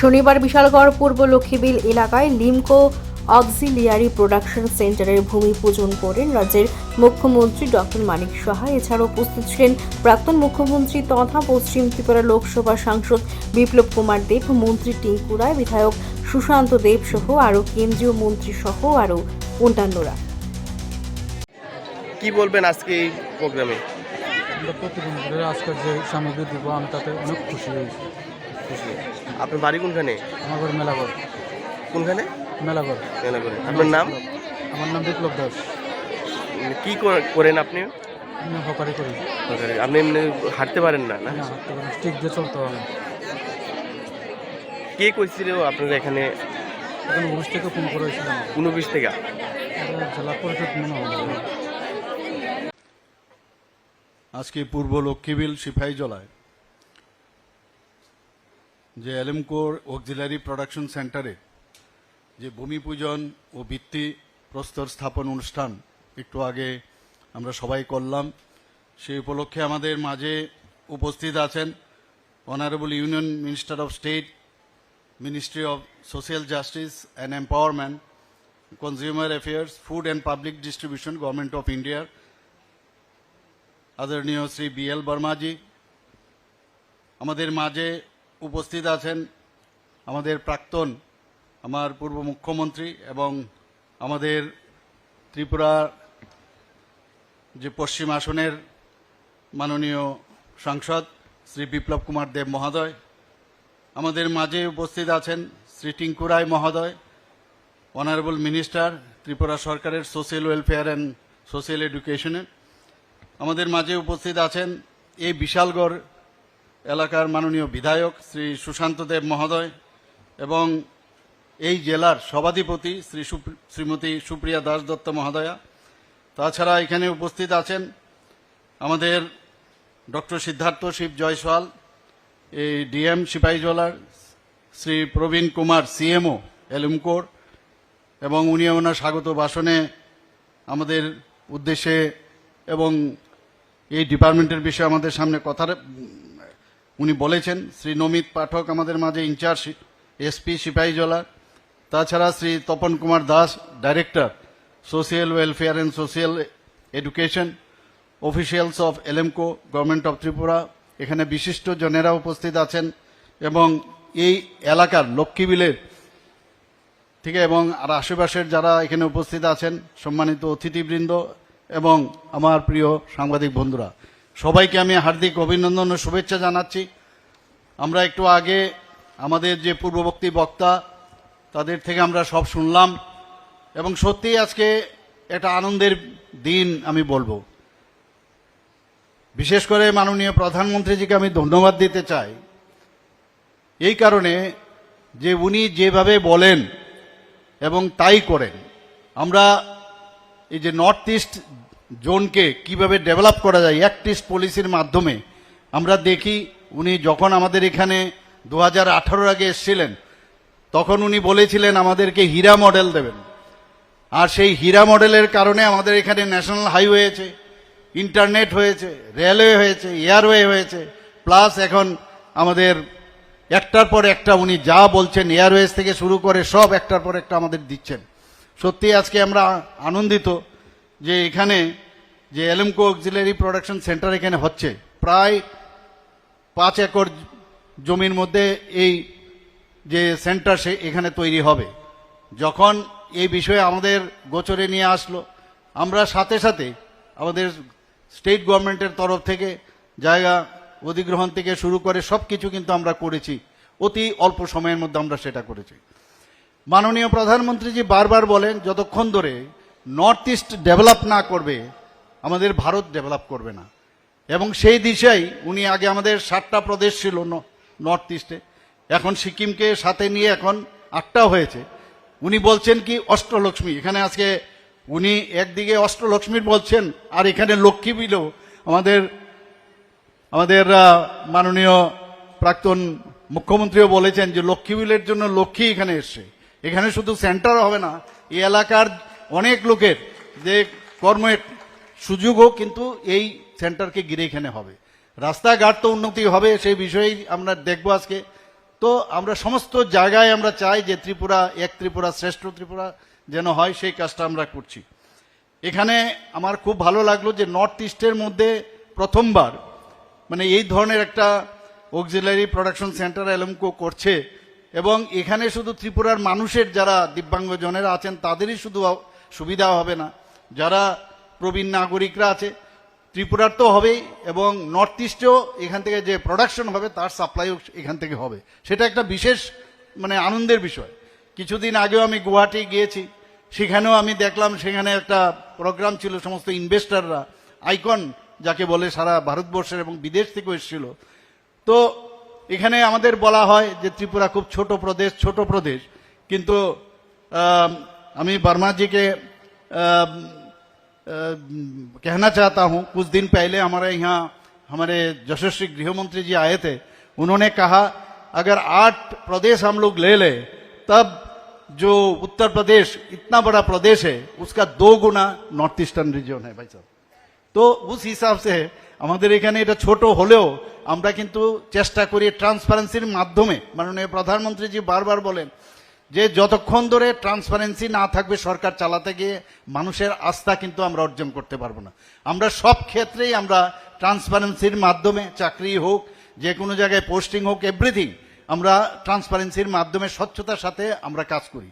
শনিবার বিশালগড় পূর্ব লক্ষ্মীবিল এলাকায় লিমকো auxiliary production সেন্টারের ভূমি পূজন করেন রাজ্যের মুখ্যমন্ত্রী ডক্টর মানিক সাহা। এছাড়াও উপস্থিত ছিলেন প্রাক্তন মুখ্যমন্ত্রী তথা পশ্চিম ত্রিপুরা লোকসভা সাংসদ বিপ্লব কুমার দেব মন্ত্রী টিঙ্কু রায় বিধায়ক সুশান্ত দেব সহ আরও কেন্দ্রীয় মন্ত্রী সহ আরও অন্যান্যরা। কি বলবেন আজকে এই প্রোগ্রামে? প্রতিবন্ধীদের আজকের যে সামগ্রী দিব আমি তাতে অনেক খুশি হয়েছি। খুশি আপনার বাড়ি কোনখানে? আমার ঘর মেলাঘর। কোনখানে? মেলাঘর। করে আপনার নাম? আমার নাম বিপ্লব দাস। কি করে- করেন আপনি? আমি হকারি করি। আপনি এমনি হাঁটতে পারেন না না? হাঁটতে পারি স্টিক দিয়ে চলতে হবে। কে কইছিল আপনার এখানে? এখন অফিস থেকে ফোন করেছিলাম উনবিশ থেকে? জেলা পরিষদ মনে হয়। আজকে পূর্ব লক্ষ্মীবিল সিপাহীজলায় যে এলএমকোর অক্সিলারি প্রোডাকশন সেন্টারে যে ভূমি পূজন ও ভিত্তি প্রস্তর স্থাপন অনুষ্ঠান একটু আগে আমরা সবাই করলাম সেই উপলক্ষে আমাদের মাঝে উপস্থিত আছেন honourable union minister of state ministry of social justice and empowerment consumer affairs food and public distribution government of ইন্ডিয়ার আদরণীয় শ্রী বি এল বর্মাজি আমাদের মাঝে উপস্থিত আছেন আমাদের প্রাক্তন, আমার পূর্ব মুখ্যমন্ত্রী এবং আমাদের ত্রিপুরা যে পশ্চিম আসনের মাননীয় সাংসদ শ্রী বিপ্লব কুমার দেব মহোদয়, আমাদের মাঝে উপস্থিত আছেন শ্রী টিঙ্কু রায় মহোদয়, অনারেবল মিনিস্টার, ত্রিপুরা সরকারের সোশ্যাল ওয়েলফেয়ার অ্যান্ড সোশ্যাল এডুকেশনের। আমাদের মাঝে উপস্থিত আছেন এই বিশালগড় এলাকার মাননীয় বিধায়ক শ্রী সুশান্ত দেব মহোদয় এবং এই জেলার সভাধিপতি শ্রী শ্রীমতী সুপ্রিয়া দাস দত্ত মহোদয়া। তাছাড়া এখানে উপস্থিত আছেন আমাদের ডক্টর সিদ্ধার্থ শিব জয়সওয়াল, এই ডিএম সিপাহীজলার শ্রী প্রবীণ কুমার সিএমও এলুমকোর এবং উনি ওনার স্বাগত ভাষণে আমাদের উদ্দেশ্যে এবং এই ডিপার্টমেন্টের বিষয়ে আমাদের সামনে কথা উনি বলেছেন, শ্রী নমিত পাঠক আমাদের মাঝে ইনচার্জ এসপি সিপাহীজলা তাছাড়া Shri Tapan Kumar Das director social welfare and social education officials of এলএমকো government of Tripura. এখানে বিশিষ্ট জনেরা উপস্থিত আছেন এবং এই এলাকার লক্ষ্মীবিলের আছে, এবং আর আশেপাশের যারা এখানে উপস্থিত আছেন, সম্মানিত অতিথিবৃন্দ এবং আমার প্রিয় সাংবাদিক বন্ধুরা। সবাইকে আমি হার্দিক অভিনন্দন ও শুভেচ্ছা জানাচ্ছি। আমরা একটু আগে আমাদের যে পূর্ববর্তী বক্তা, তাদের থেকে আমরা সব শুনলাম এবং সত্যিই আজকে একটা আনন্দের দিন আমি বলব। বিশেষ করে মাননীয় প্রধানমন্ত্রীজিকে আমি ধন্যবাদ দিতে চাই। এই কারণে যে উনি যেভাবে বলেন এবং তাই করেন, আমরা এই যে নর্থ ইস্ট জোনকে কীভাবে ডেভেলপ করা যায় অ্যাক্ট ইস্ট পলিসির মাধ্যমে। আমরা দেখি উনি যখন আমাদের এখানে দু হাজার আঠারো আগে এসেছিলেন, তখন উনি বলেছিলেন আমাদেরকে হীরা মডেল দেবেন। আর সেই হীরা মডেলের কারণে আমাদের এখানে ন্যাশনাল হাইওয়ে হয়েছে ইন্টারনেট হয়েছে, রেলওয়ে হয়েছে, এয়ারওয়ে হয়েছে, প্লাস এখন আমাদের একটার পর একটা উনি যা বলছেন, এয়ারওয়েজ থেকে শুরু করে সব একটার পর একটা আমাদের দিচ্ছেন। সত্যি আজকে আমরা আনন্দিত যে এখানে যে এলএমকো অক্সিলারি প্রোডাকশন সেন্টার এখানে হচ্ছে, প্রায় পাঁচ একর জমির মধ্যে এই যে সেন্টার সে এখানে তৈরি হবে। যখন এই বিষয়ে আমাদের গোচরে নিয়ে আসলো, আমরা সাথে সাথে আমাদের স্টেট গভর্নমেন্টের তরফ থেকে জায়গা অধিগ্রহণ থেকে শুরু করে সব কিছু কিন্তু আমরা করেছি। অতি অল্প সময়ের মধ্যে আমরা সেটা করেছি। মাননীয় প্রধানমন্ত্রীজি বারবার বলেন, যতক্ষণ ধরে নর্থ ইস্ট ডেভেলপ না করবে, আমাদের ভারত ডেভেলপ করবে না। এবং সেই দিশাই উনি আগে আমাদের সাতটা প্রদেশ ছিল নর্থ ইস্টে, এখন সিকিমকে সাথে নিয়ে এখন আটটা হয়েছে। উনি বলছেন কি, অষ্টলক্ষ্মী, এখানে আজকে উনি একদিকে অষ্টলক্ষ্মীর বলছেন, আর এখানে লক্ষ্মী বিলেও আমাদের আমাদের মাননীয় প্রাক্তন মুখ্যমন্ত্রীও বলেছেন যে লক্ষ্মী বিলের জন্য লক্ষ্মী এখানে এসছে। এখানে শুধু সেন্টার হবে না, এই এলাকার অনেক লোকের যে কর্মের সুযোগও কিন্তু এই সেন্টারকে ঘিরে এখানে হবে। রাস্তাঘাট তো উন্নতি হবে সেই বিষয়েই আমরা দেখব আজকে। তো আমরা সমস্ত জায়গায় আমরা চাই যে ত্রিপুরা, এক ত্রিপুরা, শ্রেষ্ঠ ত্রিপুরা যেন হয়, সেই কাজটা আমরা করছি। এখানে আমার খুব ভালো লাগল যে নর্থ ইস্টের মধ্যে প্রথমবার মানে এই ধরনের একটা অক্সিলারি প্রোডাকশন সেন্টার এলমকো করছে, এবং এখানে শুধু ত্রিপুরার মানুষের যারা দিব্যাঙ্গজনেরা আছেন, তাদেরই শুধু সুবিধা হবে না। যারা প্রবীণ নাগরিকরা আছে, ত্রিপুরার তো হবেই এবং নর্থ ইস্টেও এখান থেকে যে প্রোডাকশন হবে, তার সাপ্লাইও এখান থেকে হবে। সেটা একটা বিশেষ মানে আনন্দের বিষয়। কিছুদিন আগেও আমি গুয়াহাটি গিয়েছি, সেখানেও আমি দেখলাম সেখানে একটা প্রোগ্রাম ছিল সমস্ত ইনভেস্টাররা আইকন যাকে বলে সারা ভারতবর্ষের এবং বিদেশ থেকেও এসেছিল। তো এখানে আমাদের বলা হয় যে ত্রিপুরা খুব ছোট প্রদেশ ছোট প্রদেশ। কিন্তু আম, আমি बर्मा जी के আম, अम, कहना चाहता हूं कुछ दिन पहले हमारे यहाँ हमारे यशस्वी गृह मंत्री जी आए थे उन्होंने कहा अगर आठ प्रदेश हम लोग ले ले तब जो उत्तर प्रदेश इतना बड़ा प्रदेश है उसका दो गुना नॉर्थ ईस्टार्न रीजन है भाई साहब তো উস হিসাব সে আমাদের এখানে এটা ছোট হলেও আমরা কিন্তু চেষ্টা করি ট্রান্সপারেন্সির মাধ্যমে মাননীয় প্রধানমন্ত্রীজি বারবার বলেন যে যতক্ষণ ধরে ট্রান্সপারেন্সি না থাকবে সরকার চালাতে গিয়ে, মানুষের আস্থা কিন্তু আমরা অর্জন করতে পারব না। আমরা সব ক্ষেত্রেই আমরা ট্রান্সপারেন্সির মাধ্যমে, চাকরি হোক, যে কোনো জায়গায় পোস্টিং হোক এভরিথিং আমরা ট্রান্সপারেন্সির মাধ্যমে, স্বচ্ছতার সাথে আমরা কাজ করি।